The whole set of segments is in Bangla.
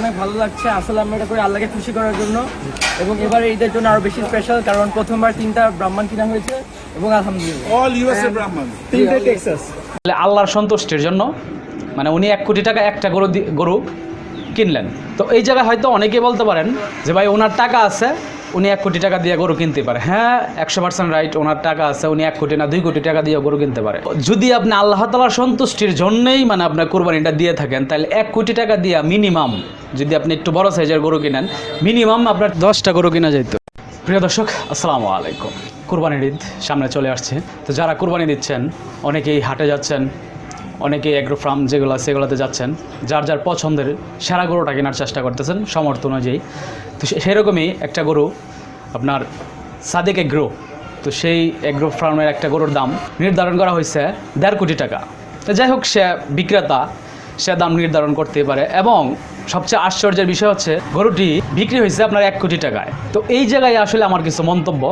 অনেক ভালো লাগছে। আসলে আমরা এটা করে আল্লাহকে খুশি করার জন্য। এবং এবার ঈদের জন্য আরও বেশি স্পেশাল কারণ প্রথমবার তিনটা ব্রাহ্মণ কিনা হয়েছে। এবং আলহামদুলিল্লাহ. তিনটে টেক্সাস তাহলে আল্লাহর সন্তুষ্টির জন্য মানে উনি এক কোটি টাকা একটা গরু গরু কিনলেন। তো এই জায়গায় হয়তো অনেকে বলতে পারেন যে ভাই ওনার টাকা আছে উনি এক কোটি টাকা দিয়ে গরু কিনতে পারে। হ্যাঁ একশো পার্সেন্ট রাইট ওনার টাকা আছে, উনি এক কোটি না দুই কোটি টাকা দিয়ে গরু কিনতে পারে। যদি আপনি আল্লাহ তালার সন্তুষ্টির জন্যই মানে আপনার কোরবানিটা দিয়ে থাকেন, তাহলে এক কোটি টাকা দিয়ে মিনিমাম যদি আপনি একটু বড় সাইজের গরু কিনেন মিনিমাম আপনার দশটা গরু কিনা যেত প্রিয় দর্শক, আসসালামু আলাইকুম। কুরবানির ঈদ সামনে চলে আসছে। তো যারা কুরবানি দিচ্ছেন, অনেকেই হাটে যাচ্ছেন অনেকেই অ্যাগ্রো ফার্ম যেগুলো, সেগুলোতে যাচ্ছেন। যার যার পছন্দের সেরা গরুটা কেনার চেষ্টা করতেছেন সমর্থ অনুযায়ী। তো সেরকমই একটা গরু আপনার সাদেক এগ্রো তো সেই অ্যাগ্রো ফার্মের একটা গরুর দাম নির্ধারণ করা হয়েছে দেড় কোটি টাকা। তো যাই হোক, সে বিক্রেতা, সে দাম নির্ধারণ করতে পারে এবং সবচেয়ে আশ্চর্যের বিষয় হচ্ছে গরুটি বিক্রি হয়েছে আপনার এক কোটি টাকায়। তো এই জায়গায় আসলে আমার কিছু মন্তব্য।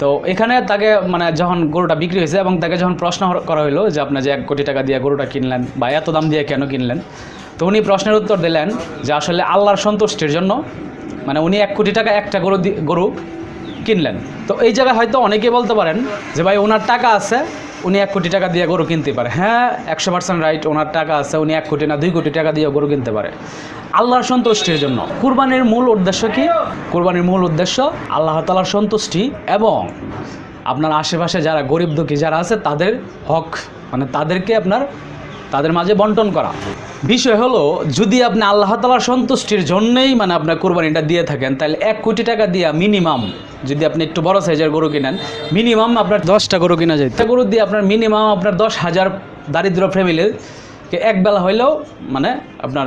তো এখানে তাকে মানে যখন গরুটা বিক্রি হয়েছে এবং তাকে যখন প্রশ্ন করা হলো যে আপনার যে এক কোটি টাকা দিয়ে গরুটা কিনলেন বা এত দাম দিয়ে কেন কিনলেন, তো উনি প্রশ্নের উত্তর দিলেন যে আসলে আল্লাহর সন্তুষ্টির জন্য মানে উনি এক কোটি টাকা একটা গরু গরু কিনলেন। তো এই জায়গায় হয়তো অনেকে বলতে পারেন যে ভাই, ওনার টাকা আছে উনি এক কোটি টাকা দিয়ে গরু কিনতে পারে। হ্যাঁ একশো পার্সেন্ট রাইট ওনার টাকা আছে, উনি এক কোটি না দুই কোটি টাকা দিয়ে গরু কিনতে পারে। আল্লাহর সন্তুষ্টির জন্য। কুরবানির মূল উদ্দেশ্য কি? কুরবানির মূল উদ্দেশ্য আল্লাহ তালার সন্তুষ্টি এবং আপনার আশেপাশে যারা গরিব দুঃখী যারা আছে, তাদের হক। মানে তাদেরকে আপনার তাদের মাঝে বন্টন করা। বিষয় হলো, যদি আপনি আল্লাহ তালার সন্তুষ্টির জন্যেই মানে আপনার কোরবানিটা দিয়ে থাকেন, তাহলে এক কোটি টাকা দিয়ে মিনিমাম যদি আপনি একটু বড় সাইজের গরু কিনেন মিনিমাম আপনার দশটা গরু কিনা যায়। গরু দিয়ে আপনার মিনিমাম আপনার দশ হাজার দারিদ্র ফ্যামিলির একবেলা হইলেও মানে আপনার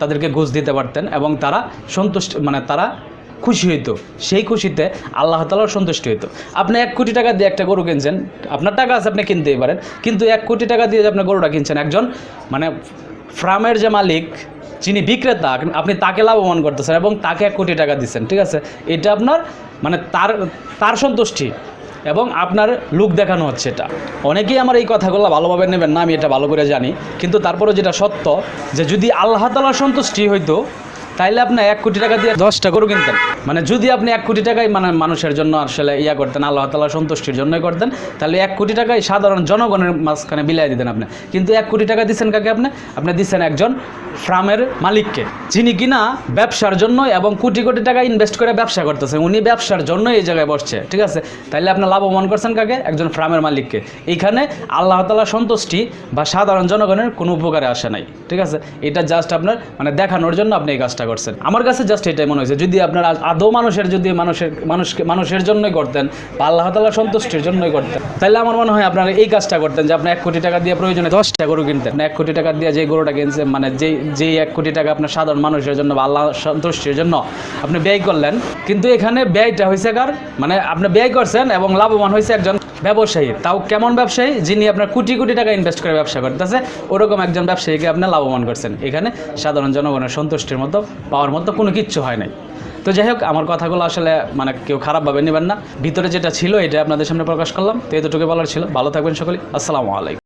তাদেরকে ঘুষ দিতে পারতেন এবং তারা সন্তুষ্ট মানে তারা খুশি হইতো, সেই খুশিতে আল্লাহ তালার সন্তুষ্ট হইতো। আপনি এক কোটি টাকা দিয়ে একটা গরু কিনছেন, আপনার টাকা আছে, আপনি কিনতেই পারেন, কিন্তু এক কোটি টাকা দিয়ে আপনি গরুটা কিনছেন, একজন মানে ফার্মের যে মালিক, যিনি বিক্রেতা, আপনি তাকে লাভবান করতেছেন এবং তাকে এক কোটি টাকা দিচ্ছেন, ঠিক আছে? এটা আপনার মানে তার তার সন্তুষ্টি এবং আপনার লুক দেখানো হচ্ছে এটা। অনেকেই আমার এই কথাগুলো ভালোভাবে নেবেন না, আমি এটা ভালো করে জানি, কিন্তু তারপরে যেটা সত্য যে যদি আল্লাহ তালার সন্তুষ্টি হইতো তাইলে আপনি এক কোটি টাকা দিয়ে দশটা গরু কিনতেন। মানে যদি আপনি এক কোটি টাকাই মানে মানুষের জন্য আসলে ইয়া করতেন, আল্লাহ তালা সন্তুষ্টির জন্যই করতেন, তাহলে এক কোটি টাকাই সাধারণ জনগণের মাঝখানে বিলাই দিতেন আপনি। কিন্তু এক কোটি টাকা দিচ্ছেন কাকে আপনি? আপনি দিচ্ছেন একজন ফার্মের মালিককে, যিনি কিনা ব্যবসার জন্য এবং কোটি কোটি টাকা ইনভেস্ট করে ব্যবসা করতেছেন। উনি ব্যবসার জন্য এই জায়গায় বসছে, ঠিক আছে? তাইলে আপনি লাভবান করছেন কাকে? একজন ফার্মের মালিককে। এইখানে আল্লাহ তালা সন্তুষ্টি বা সাধারণ জনগণের কোনো উপকারে আসে নাই, ঠিক আছে? এটা জাস্ট আপনার মানে দেখানোর জন্য আপনি এই কাজটা করছেন। আমার কাছে জাস্ট এটাই মনে হয়েছে, যদি আপনার আদৌ মানুষের যদি মানুষের মানুষকে মানুষের জন্যই করতেন বা আল্লাহ তালা সন্তুষ্টির জন্যই করতেন তাহলে আমার মনে হয় আপনারা এই কাজটা করতেন যে আপনি এক কোটি টাকা দিয়ে প্রয়োজনে দশটা গরু কিনতেন। এক কোটি টাকা দিয়ে যে গরুটা কিনছেন মানে যে যেই এক কোটি টাকা আপনার সাধারণ মানুষের জন্য বা আল্লাহ সন্তুষ্টির জন্য আপনি ব্যয় করলেন, কিন্তু এখানে ব্যয়টা হয়েছে কার? মানে আপনি ব্যয় করছেন এবং লাভবান হয়েছে একজন ব্যবসায়ী। তাও কেমন ব্যবসায়ী? যিনি আপনার কোটি কোটি টাকা ইনভেস্ট করে ব্যবসা করতেছে, ওরকম একজন ব্যবসায়ীকে আপনি লাভবান করছেন। এখানে সাধারণ জনগণের সন্তুষ্টির মতো, পাওয়ার মতো কোনো কিচ্ছু হয় নাই। তো যাই হোক, আমার কথাগুলো আসলে মানে কেউ খারাপভাবে নেবেন না। ভিতরে যেটা ছিল, এটা আপনাদের সামনে প্রকাশ করলাম। তো এতটুকু বলার ছিল। ভালো থাকবেন সকলে আসসালামু আলাইকুম।